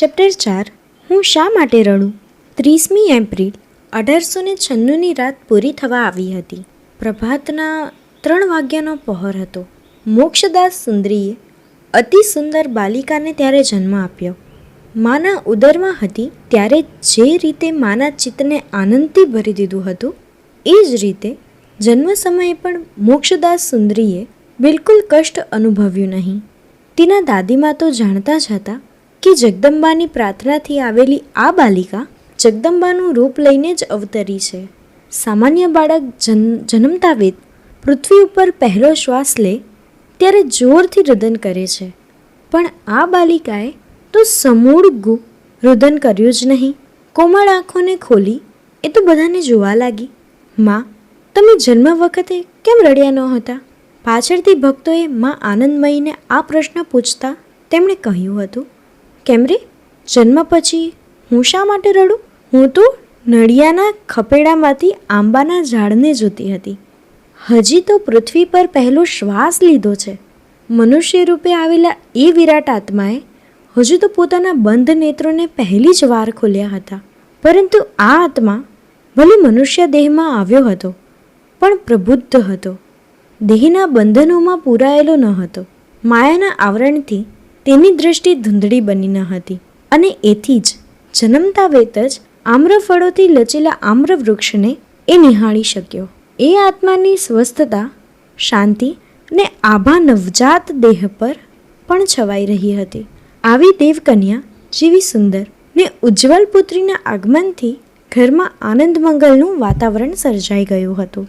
Chapter ચાર, હું શા માટે રડું? ત્રીસમી એપ્રિલ અઢારસો ને છન્નુંની રાત પૂરી થવા આવી હતી. પ્રભાતના ત્રણ વાગ્યાનો પહોર હતો. મોક્ષદાસ સુંદરીએ અતિ સુંદર બાલિકાને ત્યારે જન્મ આપ્યો. માના ઉદરમાં હતી, ત્યારે જે રીતે માના ચિત્તને આનંદથી ભરી દીધું હતું, એ જ રીતે જન્મ સમયે પણ મોક્ષદાસ સુંદરીએ બિલકુલ કષ્ટ અનુભવ્યું નહીં. તેના દાદીમાં તો જાણતા જ હતા કે જગદંબાની પ્રાર્થનાથી આવેલી આ બાલિકા જગદંબાનું રૂપ લઈને જ અવતરી છે. સામાન્ય બાળક જન, જન્મતા વેદ પૃથ્વી ઉપર પહેલો શ્વાસ લે ત્યારે જોરથી રુદન કરે છે. પણ આ બાલિકાએ તો સમૂળ ગુ રુદન કર્યું જ નહીં. કોમળ આંખોને ખોલી એ તો બધાને જોવા લાગી. માં, તમે જન્મ વખતે કેમ રડ્યા ન હતા પાછળથી ભક્તોએ માં આનંદમયીને આ પ્રશ્ન પૂછતા તેમણે કહ્યું હતું કેમ રે જન્મ પછી હું શા માટે રડું? હું તો નડિયાના ખપેડામાંથી આંબાના ઝાડને જોતી હતી. હજી તો પૃથ્વી પર પહેલો શ્વાસ લીધો છે. મનુષ્ય રૂપે આવેલા એ વિરાટ આત્માએ હજુ તો પોતાના બંધ નેત્રોને પહેલી જ વાર ખોલ્યા હતા. પરંતુ આ આત્મા ભલે મનુષ્ય દેહમાં આવ્યો હતો, પણ પ્રબુદ્ધ હતો. દેહના બંધનોમાં પૂરાયેલો ન હતો. માયાના આવરણથી તેની દૃષ્ટિ ધૂંધળી બની ન હતી. અને એથી જ જન્મતા વેત જ આમ્રફળોથી લચેલા આમ્ર વૃક્ષને એ નિહાળી શક્યો. એ આત્માની સ્વસ્થતા, શાંતિ ને આભા નવજાત દેહ પર પણ છવાઈ રહી હતી. આવી દેવકન્યા જેવી સુંદર ને ઉજ્જવલ પુત્રીના આગમનથી ઘરમાં આનંદ મંગલનું વાતાવરણ સર્જાઈ ગયું હતું.